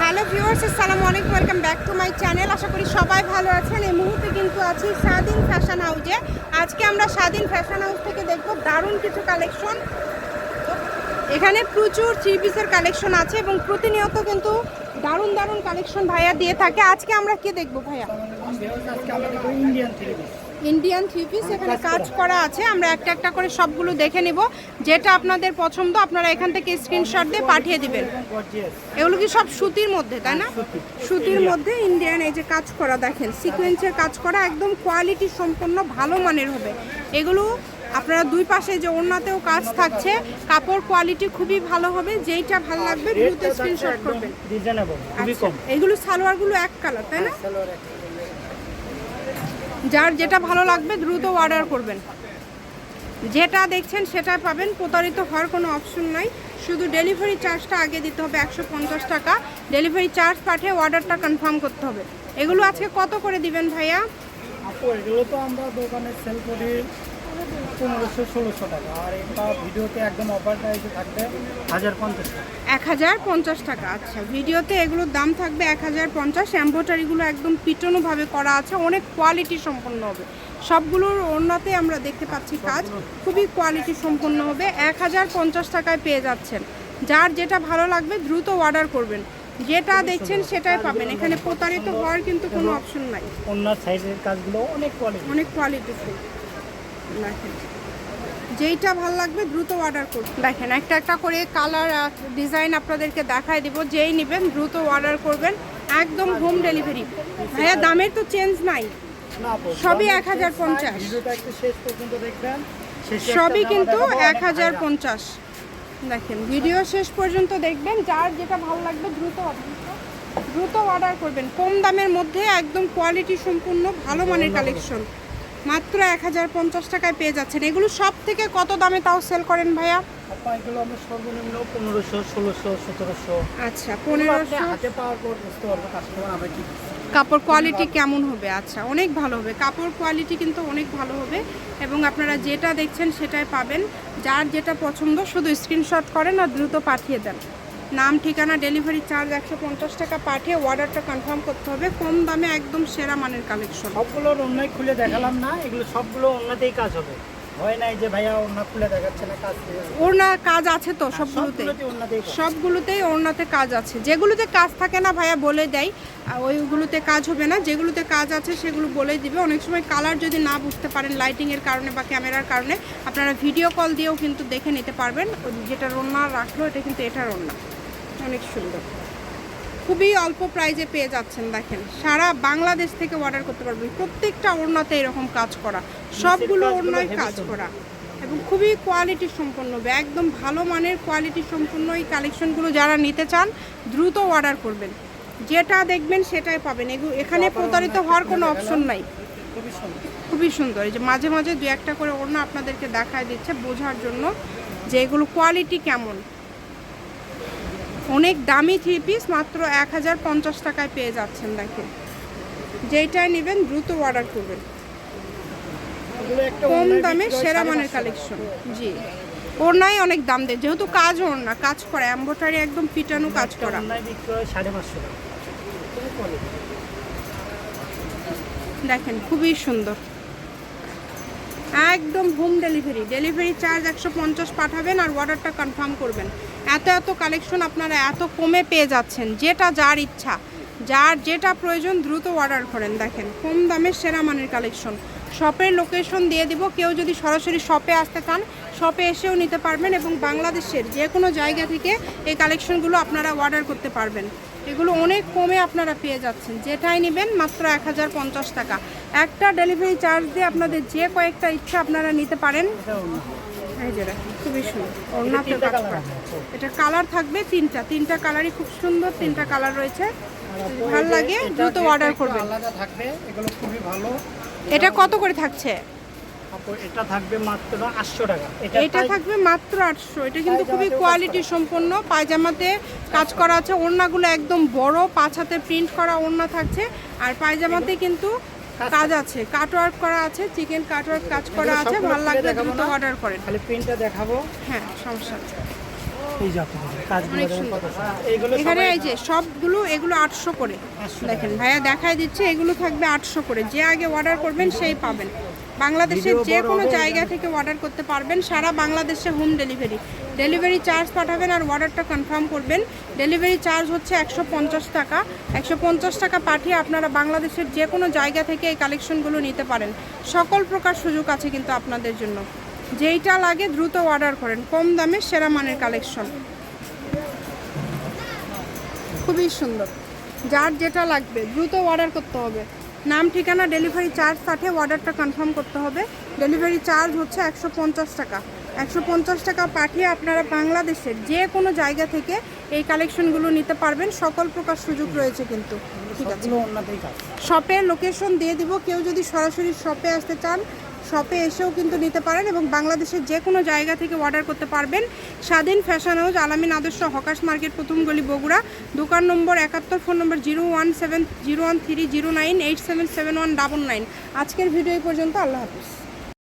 Hello viewers আসসালামু আলাইকুম welcome back to my channel আশা করি সবাই ভালো আছেন। এই মুহূর্তে কিন্তু আছি স্বাধীন ফ্যাশন হাউজে আজকে আমরা স্বাধীন ফ্যাশন হাউস থেকে দেখব দারুণ কিছু কালেকশন এখানে প্রচুর থ্রি পিসের কালেকশন আছে এবং প্রতিনিয়ত কিন্তু দারুণ দারুণ কালেকশন ভাইয়া দিয়ে থাকে। আজকে আমরা কি দেখব ভাইয়া? Indian three piece Indian three piece এখানে কাজ করা আছে। আমরা একটা একটা করে সবগুলো দেখে নিব। যেটা আপনাদের পছন্দ আপনারা এখান থেকে স্ক্রিনশট দিয়ে পাঠিয়ে দিবেন। এগুলো কি সব সুতির মধ্যে তাই না? সুতির। মধ্যে ইন্ডিয়ান এই যে কাজ করা দেখেন সিকোয়েন্সের কাজ করা একদম কোয়ালিটি সম্পন্ন ভালো মানের হবে। এগুলো আপনারা দুই পাশে যে ওড়নাতেও কাজ থাকছে কাপড় কোয়ালিটি খুবই ভালো হবে। যেইটা ভালো লাগবে দ্রুত স্ক্রিনশট করবেন। আচ্ছা, এগুলো সালোয়ারগুলো এক কালার তাই না? একটা। যার যেটা ভালো লাগবে দ্রুত অর্ডার করবেন। যেটা দেখছেন সেটা পাবেন, প্রতারিত হওয়ার কোনো অপশন নাই। শুধু ডেলিভারি চার্জটা আগে দিতে হবে, একশো পঞ্চাশ টাকা। ডেলিভারি চার্জ পাঠিয়ে অর্ডারটা কনফার্ম করতে হবে। এগুলো আজকে কত করে দিবেন ভাইয়া? আপু, এগুলো তো আমরা দোকানে সেল করি। পনেরোশো ষোলোশো টাকা। আর এটা ভিডিওতে একদম অফার প্রাইসে থাকবে হাজার পঞ্চাশ এক হাজার পঞ্চাশ টাকা আচ্ছা। ভিডিওতে এগুলোর দাম থাকবে এক হাজার পঞ্চাশ। এম্ব্রয়ডারিগুলো একদম পিটনোভাবে করা আছে। অনেক কোয়ালিটি সম্পন্ন হবে। সবগুলোর অন্যতে আমরা দেখতে পাচ্ছি কাজ। খুবই কোয়ালিটি সম্পন্ন হবে। এক হাজার পঞ্চাশ টাকায় পেয়ে যাচ্ছেন। যার যেটা ভালো লাগবে দ্রুত অর্ডার করবেন। যেটা দেখছেন সেটাই পাবেন। এখানে প্রতারিত হওয়ার কিন্তু কোনো অপশন নাই। অন্য সাইজের কাজগুলো অনেক কোয়ালিটি অনেক কোয়ালিটিফুল দেখেন। যেইটা ভালো লাগবে দ্রুত অর্ডার করুন। দেখেন একটা একটা করে কালার ডিজাইন আপনাদেরকে দেখায় দিব। যেই নেবেন দ্রুত অর্ডার করবেন। একদম হোম ডেলিভারি ভাইয়া দামের তো চেঞ্জ নাই। সবই দামের 1050 শেষ নাই, ভিডিওটা একটু শেষ পর্যন্ত দেখবেন। শেষে একটা সবই কিন্তু এক হাজার হাজার। পঞ্চাশ। দেখেন ভিডিও শেষ পর্যন্ত দেখবেন। যার যেটা ভালো লাগবে দ্রুত দ্রুত অর্ডার করবেন। কম দামের মধ্যে একদম কোয়ালিটি সম্পূর্ণ ভালো মানের কালেকশন মাত্র এক হাজার পঞ্চাশ টাকায় পেয়ে যাচ্ছেন। এগুলো সব থেকে কত দামে তাও সেল করেন ভাইয়া? আপা এগুলো আমরা সর্বনিম্ন পনেরোশো ষোলোশো সতেরোশো। আচ্ছা পনেরোশো। হাতে পাওয়ার পর বুঝতে পারব কাস্টমার আমরা কি কাপড় কোয়ালিটি কেমন হবে? আচ্ছা অনেক ভালো হবে। কাপড় কোয়ালিটি কিন্তু অনেক ভালো হবে এবং আপনারা যেটা দেখছেন সেটাই পাবেন। যার যেটা পছন্দ শুধু স্ক্রিনশট করেন আর দ্রুত পাঠিয়ে দেন। নাম ঠিকানা ডেলিভারি চার্জ একশো পঞ্চাশ টাকা পাঠিয়ে অর্ডারটা কনফার্ম করতে হবে। কম দামে একদম সেরা মানের কালেকশন সবগুলোর অন্যায় খুলে দেখালাম না এগুলো সবগুলো অন্যতেই কাজ হবে। হয় নাই যে ভাইয়া অন্য খুলে দেখাচ্ছে না কাজ আছে তো সবগুলোতে? কাজ। সবগুলোতেই ওড়নাতে কাজ আছে। যেগুলোতে কাজ থাকে না ভাইয়া বলে দেয় ওইগুলোতে কাজ হবে না। যেগুলোতে কাজ আছে সেগুলো বলে দিবে। অনেক সময় কালার যদি না বুঝতে পারেন লাইটিংয়ের কারণে বা ক্যামেরার কারণে আপনারা ভিডিও কল দিয়েও কিন্তু দেখে নিতে পারবেন। যেটা রন্না রাখল এটা কিন্তু এটা রন্না অনেক সুন্দর। খুবই অল্প প্রাইজে পেয়ে যাচ্ছেন দেখেন। সারা বাংলাদেশ থেকে অর্ডার করতে পারবেন। প্রত্যেকটা ওড়নাতে এরকম কাজ করা। সবগুলো ওড়নায় কাজ করা। এবং খুবই কোয়ালিটি সম্পন্ন একদম ভালো মানের কোয়ালিটি সম্পন্ন এই কালেকশনগুলো যারা নিতে চান দ্রুত অর্ডার করবেন। যেটা দেখবেন সেটাই পাবেন। এখানে প্রতারিত হওয়ার কোনো অপশন নাই। খুবই সুন্দর। খুবই সুন্দর। এই যে মাঝে মাঝে দু একটা করে ওড়না আপনাদেরকে দেখায় দিচ্ছে বোঝার জন্য যে এগুলো কোয়ালিটি কেমন। অনেক দামি থ্রি পিস মাত্র এক হাজার পঞ্চাশ টাকায় পেয়ে যাচ্ছেন দেখেন। যেইটাই নেবেন দ্রুত অর্ডার করবেন। কম দামে সেরা মানের কালেকশন জি। ওড়নাই অনেক দাম দেয় যেহেতু কাজ ওড়না কাজ করা এম্বোটারি একদম পিটানো কাজ করা। দেখেন খুবই সুন্দর। একদম হোম ডেলিভারি ডেলিভারি চার্জ একশো পঞ্চাশ পাঠাবেন আর অর্ডারটা কনফার্ম করবেন। এত এত কালেকশন আপনারা এত কমে পেয়ে যাচ্ছেন, যেটা যার ইচ্ছা। যার যেটা প্রয়োজন দ্রুত অর্ডার করেন। দেখেন, কম দামের সেরা মানের কালেকশন শপের লোকেশন দিয়ে দিব, কেউ যদি সরাসরি শপে আসতে চান শপে এসেও নিতে পারবেন এবং বাংলাদেশের যে কোনো জায়গা থেকে এই কালেকশনগুলো আপনারা অর্ডার করতে পারবেন। এগুলো অনেক কমে আপনারা পেয়ে যাচ্ছেন। যেটাই নেবেন মাত্র এক হাজার পঞ্চাশ টাকা। একটা ডেলিভারি চার্জ দিয়ে আপনাদের যে কয়েকটা ইচ্ছা আপনারা নিতে পারেন। এটা এই যে খুবই সুন্দর। এটা কালার থাকবে তিনটা। তিনটা কালারই খুব সুন্দর তিনটা কালার রয়েছে। ভালো লাগে, দ্রুত order করবেন। আলাদা থাকবে এগুলো খুবই ভালো। এটা কত করে থাকছে? এটা থাকবে মাত্র আটশো টাকা। এটা থাকবে মাত্র আটশো। এটা কিন্তু খুবই কোয়ালিটি সম্পন্ন। পায়জামাতে কাজ করা আছে। ওড়নাগুলো একদম বড় পাঁচ হাতে প্রিন্ট করা ওড়না থাকছে। আর পায়জামাতে কিন্তু কাজ আছে কাট ওয়ার্ক করা আছে চিকেন কাট ওয়ার্ক কাজ করা আছে ভালো লাগবে দ্রুত অর্ডার করেন তাহলে প্রিন্টটা দেখাবো হ্যাঁ সমস্যা নেই। এই যে দেখেন। কাজগুলো অনেক দেখেন সুন্দর। কত সুন্দর। এইগুলো এখানে এই যে সবগুলো এগুলো আটশো করে দেখেন ভাইয়া দেখাই দিচ্ছে এগুলো থাকবে আটশো করে যে আগে অর্ডার করবেন সেই পাবেন বাংলাদেশের যে কোনো জায়গা থেকে অর্ডার করতে পারবেন সারা বাংলাদেশে হোম ডেলিভারি ডেলিভারি চার্জ পাঠাবেন আর অর্ডারটা কনফার্ম করবেন। ডেলিভারি চার্জ হচ্ছে একশো পঞ্চাশ টাকা। একশো পঞ্চাশ টাকা পাঠিয়ে আপনারা বাংলাদেশের যে কোনো জায়গা থেকে এই কালেকশনগুলো নিতে পারেন। সকল প্রকার সুযোগ আছে কিন্তু আপনাদের জন্য। যেইটা লাগে দ্রুত অর্ডার করেন। কম দামে সেরা মানের কালেকশন খুবই সুন্দর। যার যেটা লাগবে দ্রুত অর্ডার করতে হবে। নাম ঠিকানা ডেলিভারি চার্জ সাথে অর্ডারটা কনফার্ম করতে হবে। ডেলিভারি চার্জ হচ্ছে একশো পঞ্চাশ টাকা। একশো পঞ্চাশ টাকা পাঠিয়ে আপনারা বাংলাদেশের যে কোনো জায়গা থেকে এই কালেকশনগুলো নিতে পারবেন। সকল প্রকার সুযোগ রয়েছে কিন্তু। ঠিক আছে। শপের লোকেশন দিয়ে দিব। কেউ যদি সরাসরি শপে আসতে চান শপে এসেও কিন্তু নিতে পারেন এবং বাংলাদেশের যে কোনো জায়গা থেকে অর্ডার করতে পারবেন। স্বাধীন ফ্যাশন হাউস আলামিন আদর্শ, হকাশ মার্কেট, প্রথম গলি বগুড়া। দোকান নম্বর একাত্তর, phone number zero one seven, zero one three zero nine, eight seven seven one double nine. আজকের ভিডিও পর্যন্ত, আল্লাহ হাফিজ।